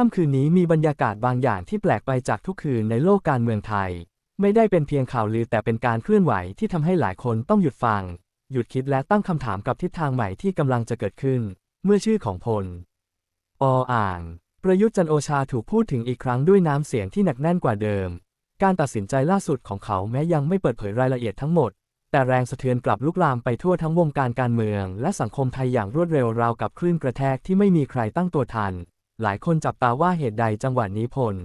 ค่ำคืนนี้มีบรรยากาศบางอย่างที่แปลกไปจากทุกคืนในโลกการเมืองไทย ไม่ได้เป็นเพียงข่าวลือแต่เป็นการเคลื่อนไหวที่ทำให้หลายคนต้องหยุดฟัง หยุดคิดและตั้งคำถามกับทิศทางใหม่ที่กำลังจะเกิดขึ้น เมื่อชื่อของพล ออ่าง ประยุทธ์จันโอชาถูกพูดถึงอีกครั้งด้วยน้ำเสียงที่หนักแน่นกว่าเดิม การตัดสินใจล่าสุดของเขาแม้ยังไม่เปิดเผยรายละเอียดทั้งหมด แต่แรงสะเทือนกลับลุกลามไปทั่วทั้งวงการการเมือง และสังคมไทยอย่างรวดเร็วราวกับคลื่นกระแทกที่ไม่มีใครตั้งตัวทัน หลายคนจับตาว่าเหตุใดจังหวะนี้พล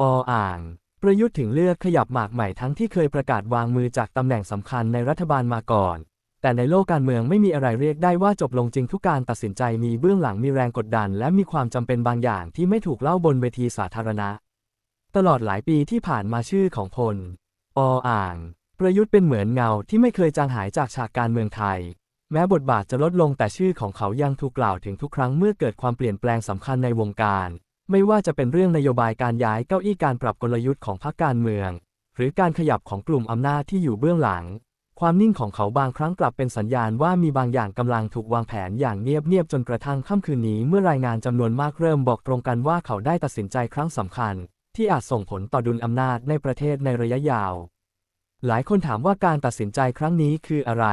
ออ่าง ประยุทธ์ถึงเลือกขยับหมากใหม่ทั้งที่เคยประกาศวางมือจากตำแหน่งสำคัญในรัฐบาลมาก่อน แต่ในโลกการเมืองไม่มีอะไรเรียกได้ว่าจบลงจริงทุกการตัดสินใจมีเบื้องหลังมีแรงกดดัน และมีความจำเป็นบางอย่างที่ไม่ถูกเล่าบนเวทีสาธารณะ ตลอดหลายปีที่ผ่านมาชื่อของพล ออ่าง ประยุทธ์เป็นเหมือนเงาที่ไม่เคยจางหายจากฉากการเมืองไทย แม้บทบาทจะลดลงแต่ชื่อของเขายังถูกกล่าวถึงทุกครั้งเมื่อเกิดความเปลี่ยนแปลงสำคัญในวงการ ไม่ว่าจะเป็นเรื่องนโยบายการย้ายเก้าอี้การปรับกลยุทธ์ของพรรคการเมือง หรือการขยับของกลุ่มอำนาจที่อยู่เบื้องหลัง ความนิ่งของเขาบางครั้งกลับเป็นสัญญาณว่ามีบางอย่างกำลังถูกวางแผนอย่างเงียบๆจนกระทั่งค่ำคืนนี้เมื่อรายงานจำนวนมากเริ่มบอกตรงกันว่าเขาได้ตัดสินใจครั้งสำคัญ ที่อาจส่งผลต่อดุลอำนาจในประเทศในระยะยาว หลายคนถามว่าการตัดสินใจครั้งนี้คืออะไร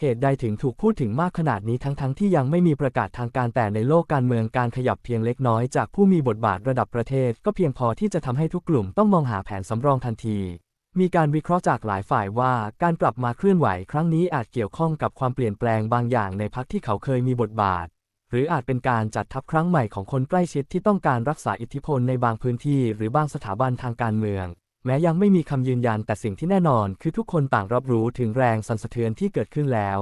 เหตุใดถึงถูกพูดถึงมากขนาดนี้ทั้งๆทที่ยังไม่มีประกาศทางการแต่ในโลกการเมืองการขยับเพียงเล็กน้อยจากผู้มีบทบาทระดับประเทศ ก็เพียงพอที่จะทำให้ทุกกลุ่มต้องมองหาแผนสำรองทันที มีการวิเคราะห์จากหลายฝ่ายว่าการกลับมาเคลื่อนไหวครั้งนี้อาจเกี่ยวข้องกับความเปลี่ยนแปลงบางอย่างในพรรคที่เขาเคยมีบทบาท หรืออาจเป็นการจัดทัพครั้งใหม่ของคนใกล้ชิดที่ต้องการรักษาอิทธิพลในบางพื้นที่ หรือบางสถาบันทางการเมือง แม้ยังไม่มีคำยืนยันแต่สิ่งที่แน่นอนคือทุกคนต่างรับรู้ถึงแรงสั่นสะเทือนที่เกิดขึ้นแล้ว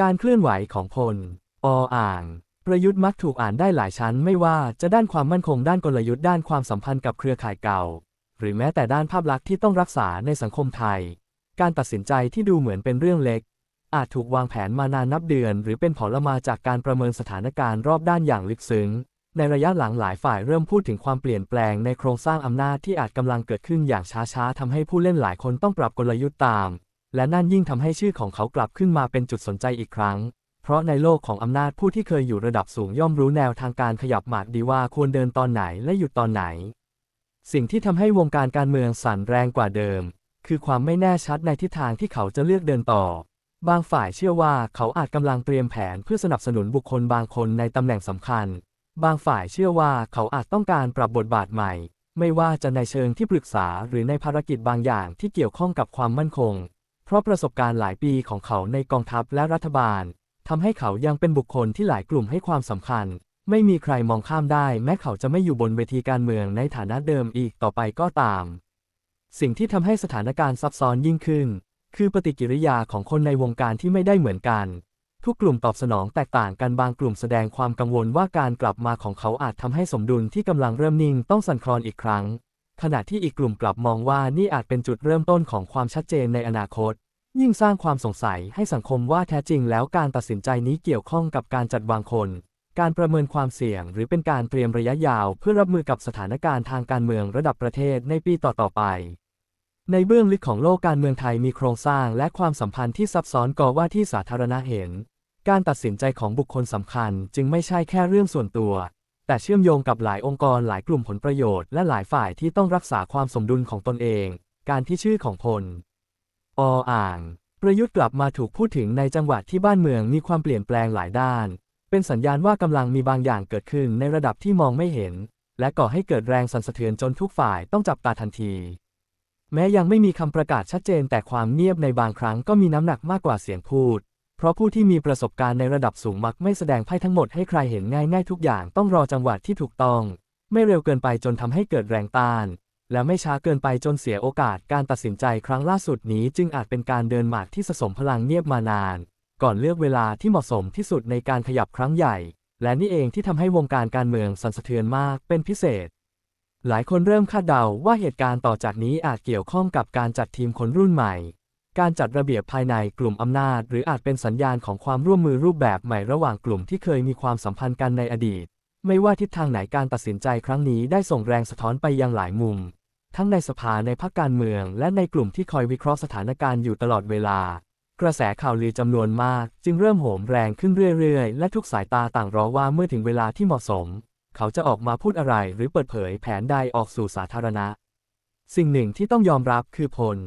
การเคลื่อนไหวของพล ออ่าง ประยุทธ์มักถูกอ่านได้หลายชั้นไม่ว่าจะด้านความมั่นคงด้านกลยุทธ์ด้านความสัมพันธ์กับเครือข่ายเก่า หรือแม้แต่ด้านภาพลักษณ์ที่ต้องรักษาในสังคมไทย การตัดสินใจที่ดูเหมือนเป็นเรื่องเล็ก อาจถูกวางแผนมานานนับเดือน หรือเป็นผลมาจากการประเมินสถานการณ์รอบด้านอย่างลึกซึ้ง ในระยะหลังหลายฝ่ายเริ่มพูดถึงความเปลี่ยนแปลงในโครงสร้างอำนาจที่อาจกำลังเกิดขึ้นอย่างช้าๆทำให้ผู้เล่นหลายคนต้องปรับกลยุทธ์ตาม และนั่นยิ่งทำให้ชื่อของเขากลับขึ้นมาเป็นจุดสนใจอีกครั้ง เพราะในโลกของอำนาจผู้ที่เคยอยู่ระดับสูงย่อมรู้แนวทางการขยับหมากดีว่าควรเดินตอนไหนและหยุดตอนไหน สิ่งที่ทำให้วงการการเมืองสั่นแรงกว่าเดิม คือความไม่แน่ชัดในทิศทางที่เขาจะเลือกเดินต่อบางฝ่ายเชื่อว่าเขาอาจกำลังเตรียมแผนเพื่อสนับสนุนบุคคลบางคนในตำแหน่งสำคัญ บางฝ่ายเชื่อว่าเขาอาจต้องการปรับบทบาทใหม่ ไม่ว่าจะในเชิงที่ปรึกษาหรือในภารกิจบางอย่างที่เกี่ยวข้องกับความมั่นคง เพราะประสบการณ์หลายปีของเขาในกองทัพและรัฐบาลทำให้เขายังเป็นบุคคลที่หลายกลุ่มให้ความสำคัญ ไม่มีใครมองข้ามได้ แม้เขาจะไม่อยู่บนเวทีการเมืองในฐานะเดิมอีกต่อไปก็ตาม สิ่งที่ทำให้สถานการณ์ซับซ้อนยิ่งขึ้น คือปฏิกิริยาของคนในวงการที่ไม่ได้เหมือนกัน ทุกกลุ่มตอบสนองแตกต่างกันบางกลุ่มแสดงความกังวลว่าการกลับมาของเขาอาจทำให้สมดุลที่กำลังเริ่มนิ่งต้องสั่นคลอนอีกครั้ง ขณะที่อีกกลุ่มกลับมองว่านี่อาจเป็นจุดเริ่มต้นของความชัดเจนในอนาคต ยิ่งสร้างความสงสัยให้สังคมว่าแท้จริงแล้วการตัดสินใจนี้เกี่ยวข้องกับการจัดวางคน การประเมินความเสี่ยง หรือเป็นการเตรียมระยะยาว เพื่อรับมือกับสถานการณ์ทางการเมืองระดับประเทศในปีต่อๆไปในเบื้องลึกของโลกการเมืองไทยมีโครงสร้างและความสัมพันธ์ที่ซับซ้อนก่อว่าที่สาธารณะเห็น การตัดสินใจของบุคคลสำคัญจึงไม่ใช่แค่เรื่องส่วนตัว แต่เชื่อมโยงกับหลายองค์กรหลายกลุ่มผลประโยชน์และหลายฝ่ายที่ต้องรักษาความสมดุลของตนเอง การที่ชื่อของพล ออ่าง ประยุทธ์กลับมาถูกพูดถึงในจังหวัดที่บ้านเมืองมีความเปลี่ยนแปลงหลายด้าน เป็นสัญญาณว่ากำลังมีบางอย่างเกิดขึ้นในระดับที่มองไม่เห็น และก่อให้เกิดแรงสั่นสะเทือนจนทุกฝ่ายต้องจับตาทันที แม้ยังไม่มีคำประกาศชัดเจนแต่ความเงียบในบางครั้งก็มีน้ำหนักมากกว่าเสียงพูด เพราะผู้ที่มีประสบการณ์ในระดับสูงมักไม่แสดงไพ่ทั้งหมดให้ใครเห็นง่ายๆทุกอย่างต้องรอจังหวะที่ถูกต้อง ไม่เร็วเกินไปจนทำให้เกิดแรงต้าน และไม่ช้าเกินไปจนเสียโอกาสการตัดสินใจครั้งล่าสุดนี้จึงอาจเป็นการเดินหมากที่สะสมพลังเงียบมานาน ก่อนเลือกเวลาที่เหมาะสมที่สุดในการขยับครั้งใหญ่ และนี่เองที่ทำให้วงการการเมืองสั่นสะเทือนมากเป็นพิเศษหลายคนเริ่มคาดเดาว่าเหตุการณ์ต่อจากนี้อาจเกี่ยวข้องกับการจัดทีมคนรุ่นใหม่ การจัดระเบียบภายในกลุ่มอำนาจ หรืออาจเป็นสัญญาณของความร่วมมือรูปแบบใหม่ระหว่างกลุ่มที่เคยมีความสัมพันธ์กันในอดีต ไม่ว่าทิศทางไหนการตัดสินใจครั้งนี้ได้ส่งแรงสะท้อนไปยังหลายมุม ทั้งในสภาในพรรคการเมือง และในกลุ่มที่คอยวิเคราะห์สถานการณ์อยู่ตลอดเวลา กระแสข่าวลือจำนวนมาก จึงเริ่มโหมแรงขึ้นเรื่อยๆ และทุกสายตาต่างรอว่าเมื่อถึงเวลาที่เหมาะสม เขาจะออกมาพูดอะไรหรือเปิดเผยแผนใดออกสู่สาธารณะ สิ่งหนึ่งที่ต้องยอมรับคือพล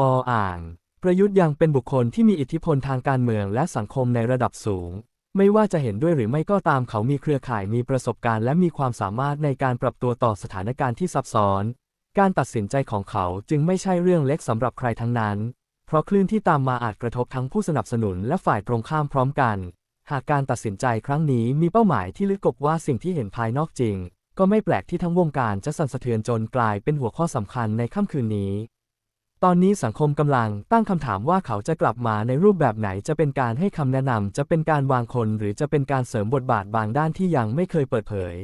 ออ่าง ประยุทธ์ยังเป็นบุคคลที่มีอิทธิพลทางการเมืองและสังคมในระดับสูง ไม่ว่าจะเห็นด้วยหรือไม่ก็ตามเขามีเครือข่ายมีประสบการณ์และมีความสามารถในการปรับตัวต่อสถานการณ์ที่ซับซ้อน การตัดสินใจของเขาจึงไม่ใช่เรื่องเล็กสำหรับใครทั้งนั้น เพราะคลื่นที่ตามมาอาจกระทบทั้งผู้สนับสนุนและฝ่ายตรงข้ามพร้อมกัน หากการตัดสินใจครั้งนี้มีเป้าหมายที่ลึกกบว่าสิ่งที่เห็นภายนอกจริง ก็ไม่แปลกที่ทั้งวงการจะสั่นสะเทือนจนกลายเป็นหัวข้อสำคัญในค่ำคืนนี้ ตอนนี้สังคมกำลังตั้งคำถามว่าเขาจะกลับมาในรูปแบบไหนจะเป็นการให้คำแนะนำจะเป็นการวางคน หรือจะเป็นการเสริมบทบาทบางด้านที่ยังไม่เคยเปิดเผย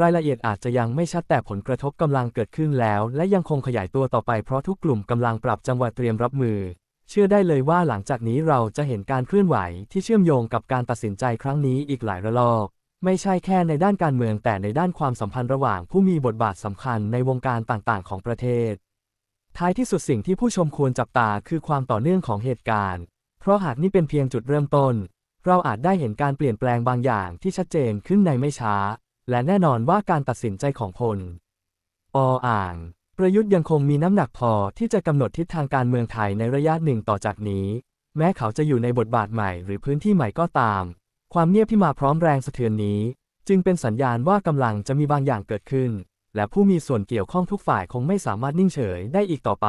รายละเอียดอาจจะยังไม่ชัดแต่ผลกระทบกำลังเกิดขึ้นแล้ว และยังคงขยายตัวต่อไปเพราะทุกกลุ่มกำลังปรับจังหวะเตรียมรับมือ เชื่อได้เลยว่าหลังจากนี้เราจะเห็นการเคลื่อนไหวที่เชื่อมโยงกับการตัดสินใจครั้งนี้อีกหลายระลอกไม่ใช่แค่ในด้านการเมืองแต่ในด้านความสัมพันธ์ระหว่างผู้มีบทบาทสำคัญในวงการต่างๆ ของประเทศ ท้ายที่สุดสิ่งที่ผู้ชมควรจับตาคือความต่อเนื่องของเหตุการณ์ เพราะหากนี่เป็นเพียงจุดเริ่มต้น เราอาจได้เห็นการเปลี่ยนแปลงบางอย่างที่ชัดเจนขึ้นในไม่ช้า และแน่นอนว่าการตัดสินใจของพล ออ่าง ประยุทธ์ยังคงมีน้ำหนักพอที่จะกำหนดทิศทางการเมืองไทยในระยะหนึ่งต่อจากนี้ แม้เขาจะอยู่ในบทบาทใหม่หรือพื้นที่ใหม่ก็ตาม ความเงียบที่มาพร้อมแรงสะเทือนนี้ จึงเป็นสัญญาณว่ากำลังจะมีบางอย่างเกิดขึ้น และผู้มีส่วนเกี่ยวข้องทุกฝ่ายคงไม่สามารถนิ่งเฉยได้อีกต่อไป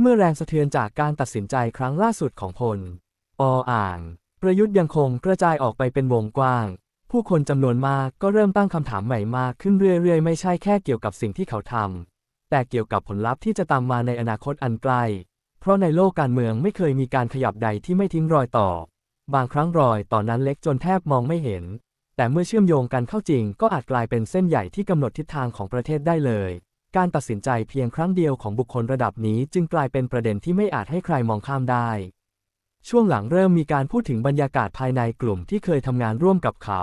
เมื่อแรงสะเทือนจากการตัดสินใจครั้งล่าสุดของพล ออ่าง ประยุทธ์ยังคงกระจายออกไปเป็นวงกว้าง ผู้คนจำนวนมากก็เริ่มตั้งคำถามใหม่มากขึ้นเรื่อยๆ ไม่ใช่แค่เกี่ยวกับสิ่งที่เขาทำแต่เกี่ยวกับผลลัพธ์ที่จะตามมาในอนาคตอันใกล้เพราะในโลกการเมืองไม่เคยมีการขยับใดที่ไม่ทิ้งรอยต่อ บางครั้งรอยต่อนนั้นเล็กจนแทบมองไม่เห็น แต่เมื่อเชื่อมโยงกันเข้าจริงก็อาจกลายเป็นเส้นใหญ่ที่กำหนดทิศทางของประเทศได้เลย การตัดสินใจเพียงครั้งเดียวของบุคคลระดับนี้จึงกลายเป็นประเด็นที่ไม่อาจให้ใครมองข้ามได้ ช่วงหลังเริ่มมีการพูดถึงบรรยากาศภายในกลุ่มที่เคยทำงานร่วมกับเขา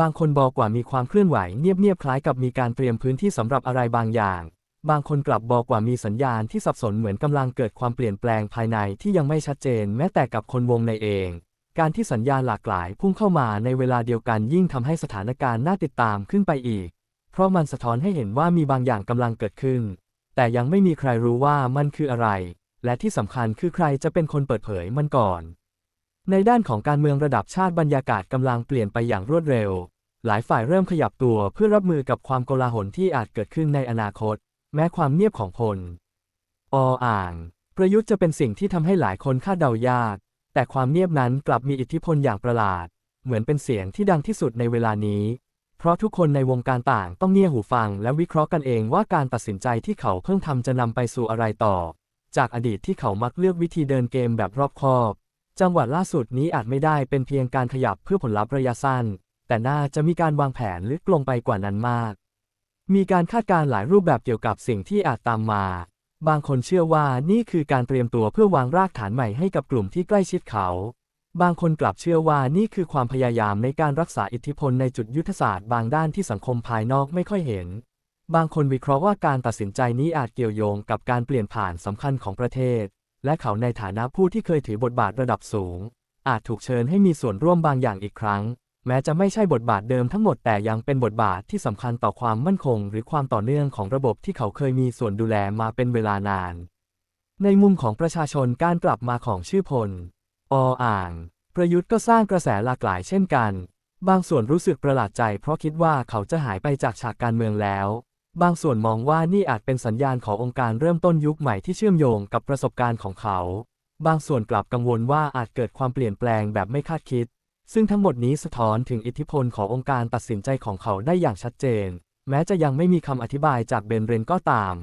บางคนบอกว่ามีความเคลื่อนไหวเงียบๆคล้ายกับมีการเตรียมพื้นที่สำหรับอะไรบางอย่าง บางคนกลับบอกว่ามีสัญญาณที่สับสนเหมือนกำลังเกิดความเปลี่ยนแปลงภายในที่ยังไม่ชัดเจน แม้แต่กับคนวงในเอง การที่สัญญาณหลากหลายพุ่งเข้ามาในเวลาเดียวกันยิ่งทำให้สถานการณ์น่าติดตามขึ้นไปอีก เพราะมันสะท้อนให้เห็นว่ามีบางอย่างกำลังเกิดขึ้น แต่ยังไม่มีใครรู้ว่ามันคืออะไร และที่สำคัญคือใครจะเป็นคนเปิดเผยมันก่อน ในด้านของการเมืองระดับชาติบรรยากาศกำลังเปลี่ยนไปอย่างรวดเร็ว หลายฝ่ายเริ่มขยับตัวเพื่อรับมือกับความโกลาหลที่อาจเกิดขึ้นในอนาคต แม้ความเงียบของพล ออ่าง ประยุทธ์จะเป็นสิ่งที่ทำให้หลายคนคาดเดายาก แต่ความเงียบนั้นกลับมีอิทธิพลอย่างประหลาด เหมือนเป็นเสียงที่ดังที่สุดในเวลานี้ เพราะทุกคนในวงการต่างต้องเงี่ยหูฟังและวิเคราะห์กันเองว่าการตัดสินใจที่เขาเพิ่งทำจะนำไปสู่อะไรต่อ จากอดีตที่เขามักเลือกวิธีเดินเกมแบบรอบคอบ จังหวะล่าสุดนี้อาจไม่ได้เป็นเพียงการขยับเพื่อผลลัพธ์ระยะสั้น แต่น่าจะมีการวางแผนลึกลงไปกว่านั้นมาก มีการคาดการณ์หลายรูปแบบเกี่ยวกับสิ่งที่อาจตามมา บางคนเชื่อว่านี่คือการเตรียมตัวเพื่อวางรากฐานใหม่ให้กับกลุ่มที่ใกล้ชิดเขา บางคนกลับเชื่อว่านี่คือความพยายามในการรักษาอิทธิพลในจุดยุทธศาสตร์บางด้านที่สังคมภายนอกไม่ค่อยเห็น บางคนวิเคราะห์ว่าการตัดสินใจนี้อาจเกี่ยวโยงกับการเปลี่ยนผ่านสำคัญของประเทศ และเขาในฐานะผู้ที่เคยถือบทบาทระดับสูง อาจถูกเชิญให้มีส่วนร่วมบางอย่างอีกครั้ง แม้จะไม่ใช่บทบาทเดิมทั้งหมดแต่ยังเป็นบทบาทที่สำคัญต่อความมั่นคง หรือความต่อเนื่องของระบบที่เขาเคยมีส่วนดูแลมาเป็นเวลานาน ในมุมของประชาชนการกลับมาของชื่อพล ออ่าง ประยุทธ์ก็สร้างกระแสหลากหลายเช่นกัน บางส่วนรู้สึกประหลาดใจ เพราะคิดว่าเขาจะหายไปจากฉากการเมืองแล้ว บางส่วนมองว่านี่อาจเป็นสัญญาณขององค์การเริ่มต้นยุคใหม่ที่เชื่อมโยงกับประสบการณ์ของเขา บางส่วนกลับกังวลว่าอาจเกิดความเปลี่ยนแปลงแบบไม่คาดคิด ซึ่งทั้งหมดนี้สะท้อนถึงอิทธิพลขององค์การตัดสินใจของเขาได้อย่างชัดเจน แม้จะยังไม่มีคำอธิบายจากเบนเรนก็ตาม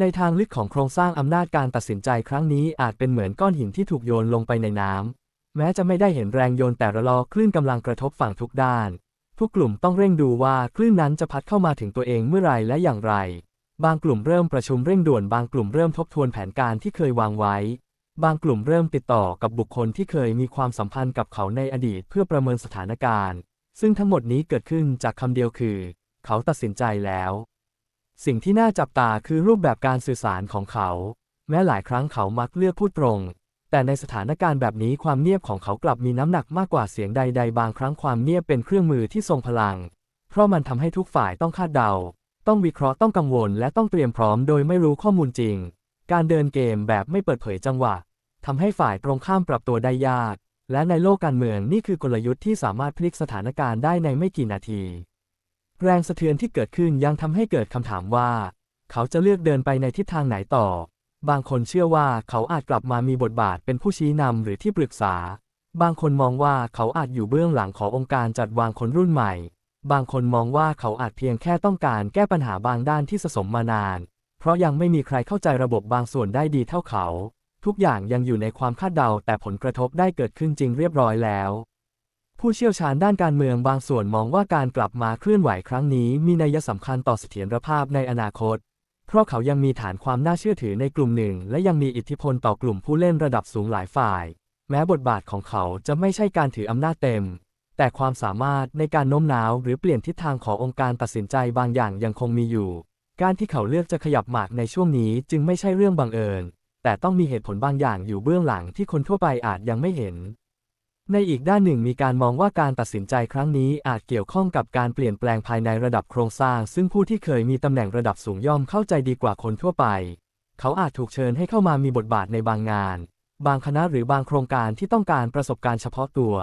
ในทางลึกของโครงสร้างอำนาจการตัดสินใจครั้งนี้อาจเป็นเหมือนก้อนหินที่ถูกโยนลงไปในน้ำแม้จะไม่ได้เห็นแรงโยนแต่ระลอคลื่นกำลังกระทบฝั่งทุกด้าน ทุกกลุ่มต้องเร่งดูว่าคลื่นนั้นจะพัดเข้ามาถึงตัวเองเมื่อไรและอย่างไร บางกลุ่มเริ่มประชุมเร่งด่วนบางกลุ่มเริ่มทบทวนแผนการที่เคยวางไว้ บางกลุ่มเริ่มติดต่อกับบุคคลที่เคยมีความสัมพันธ์กับเขาในอดีตเพื่อประเมินสถานการณ์ ซึ่งทั้งหมดนี้เกิดขึ้นจากคำเดียวคือ เขาตัดสินใจแล้ว สิ่งที่น่าจับตาคือรูปแบบการสื่อสารของเขา แม้หลายครั้งเขามักเลือกพูดตรง แต่ในสถานการณ์แบบนี้ความเงียบของเขากลับมีน้ำหนักมากกว่าเสียงใด ๆ บางครั้งความเงียบเป็นเครื่องมือที่ทรงพลัง เพราะมันทำให้ทุกฝ่ายต้องคาดเดา ต้องวิเคราะห์ต้องกังวล และต้องเตรียมพร้อมโดยไม่รู้ข้อมูลจริง การเดินเกมแบบไม่เปิดเผยจังหวะทำให้ฝ่ายตรงข้ามปรับตัวได้ยาก และในโลกการเมืองนี่คือกลยุทธ์ที่สามารถพลิกสถานการณ์ได้ในไม่กี่นาที แรงสะเทือนที่เกิดขึ้นยังทำให้เกิดคำถามว่า เขาจะเลือกเดินไปในทิศทางไหนต่อ บางคนเชื่อว่าเขาอาจกลับมามีบทบาทเป็นผู้ชี้นำหรือที่ปรึกษา บางคนมองว่าเขาอาจอยู่เบื้องหลังขององค์การจัดวางคนรุ่นใหม่ บางคนมองว่าเขาอาจเพียงแค่ต้องการแก้ปัญหาบางด้านที่สะสมมานาน ราะยังไม่มีใครเข้าใจระบบบางส่วนได้ดีเท่าเขา ทุกอย่างยังอยู่ในความคาดเดาแต่ผลกระทบได้เกิดขึ้นจริงเรียบร้อยแล้ว ผู้เชี่ยวชาญด้านการเมืองบางส่วนมองว่าการกลับมาเคลื่อนไหวครั้งนี้มีนัยสำคัญต่อเสถียรภาพในอนาคต เพราะเขายังมีฐานความน่าเชื่อถือในกลุ่มหนึ่ง และยังมีอิทธิพลต่อกลุ่มผู้เล่นระดับสูงหลายฝ่าย แม้บทบาทของเขาจะไม่ใช่การถืออำนาจเต็ม แต่ความสามารถในการโน้มน้าวหรือเปลี่ยนทิศทางขององค์การตัดสินใจบางอย่างยังคงมีอยู่ การที่เขาเลือกจะขยับหมากในช่วงนี้จึงไม่ใช่เรื่องบังเอิญ แต่ต้องมีเหตุผลบางอย่างอยู่เบื้องหลังที่คนทั่วไปอาจยังไม่เห็น ในอีกด้านหนึ่งมีการมองว่าการตัดสินใจครั้งนี้อาจเกี่ยวข้องกับการเปลี่ยนแปลงภายในระดับโครงสร้าง ซึ่งผู้ที่เคยมีตำแหน่งระดับสูงย่อมเข้าใจดีกว่าคนทั่วไป เขาอาจถูกเชิญให้เข้ามามีบทบาทในบางงาน บางคณะหรือบางโครงการที่ต้องการประสบการณ์เฉพาะตัว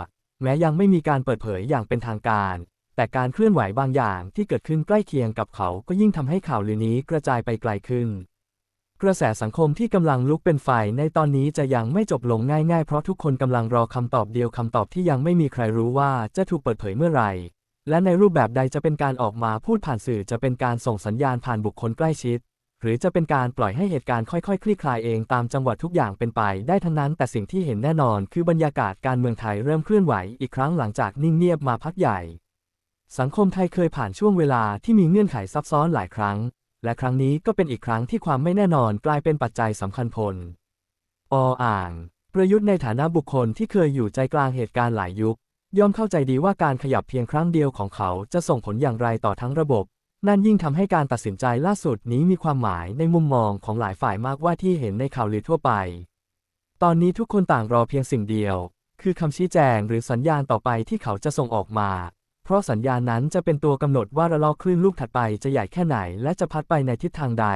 แม้ยังไม่มีการเปิดเผยอย่างเป็นทางการ แต่การเคลื่อนไหวบางอย่างที่เกิดขึ้นใกล้เคียงกับเขาก็ยิ่งทำให้ข่าวลือนี้กระจายไปไกลขึ้น กระแสสังคมที่กำลังลุกเป็นไฟในตอนนี้จะยังไม่จบลงง่ายๆ เพราะทุกคนกำลังรอคำตอบเดียวคำตอบที่ยังไม่มีใครรู้ว่าจะถูกเปิดเผยเมื่อไหร่ และในรูปแบบใดจะเป็นการออกมาพูดผ่านสื่อจะเป็นการส่งสัญญาณผ่านบุคคลใกล้ชิด หรือจะเป็นการปล่อยให้เหตุการณ์ค่อยๆ คลี่คลายเองตามจังหวะทุกอย่างเป็นไป ได้ทั้งนั้นแต่สิ่งที่เห็นแน่นอน คือบรรยากาศการเมืองไทยเริ่มเคลื่อนไหวอีกครั้งหลังจากนิ่งเงียบมาพักใหญ่ สังคมไทยเคยผ่านช่วงเวลาที่มีเงื่อนไขซับซ้อนหลายครั้ง และครั้งนี้ก็เป็นอีกครั้งที่ความไม่แน่นอนกลายเป็นปัจจัยสำคัญพล ออ่าง ประยุทธ์ในฐานะบุคคลที่เคยอยู่ใจกลางเหตุการณ์หลายยุค ย่อมเข้าใจดีว่าการขยับเพียงครั้งเดียวของเขาจะส่งผลอย่างไรต่อทั้งระบบ นั่นยิ่งทำให้การตัดสินใจล่าสุดนี้มีความหมายในมุมมองของหลายฝ่ายมากว่าที่เห็นในข่าวลือทั่วไป ตอนนี้ทุกคนต่างรอเพียงสิ่งเดียว คือคำชี้แจงหรือสัญญาณต่อไปที่เขาจะส่งออกมา เพราะสัญญาณนั้นจะเป็นตัวกำหนดว่าระลอกคลื่นลูกถัดไปจะใหญ่แค่ไหนและจะพัดไปในทิศทางใด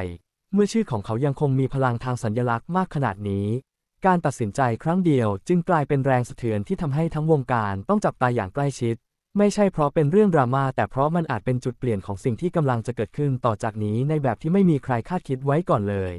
เมื่อชื่อของเขายังคงมีพลังทางสัญญลักษณ์มากขนาดนี้ การตัดสินใจครั้งเดียวจึงกลายเป็นแรงสะเทือนที่ทำให้ทั้งวงการต้องจับตาอย่างใกล้ชิด ไม่ใช่เพราะเป็นเรื่องดราม่าแต่เพราะมันอาจเป็นจุดเปลี่ยนของสิ่งที่กำลังจะเกิดขึ้นต่อจากนี้ในแบบที่ไม่มีใครคาดคิดไว้ก่อนเลย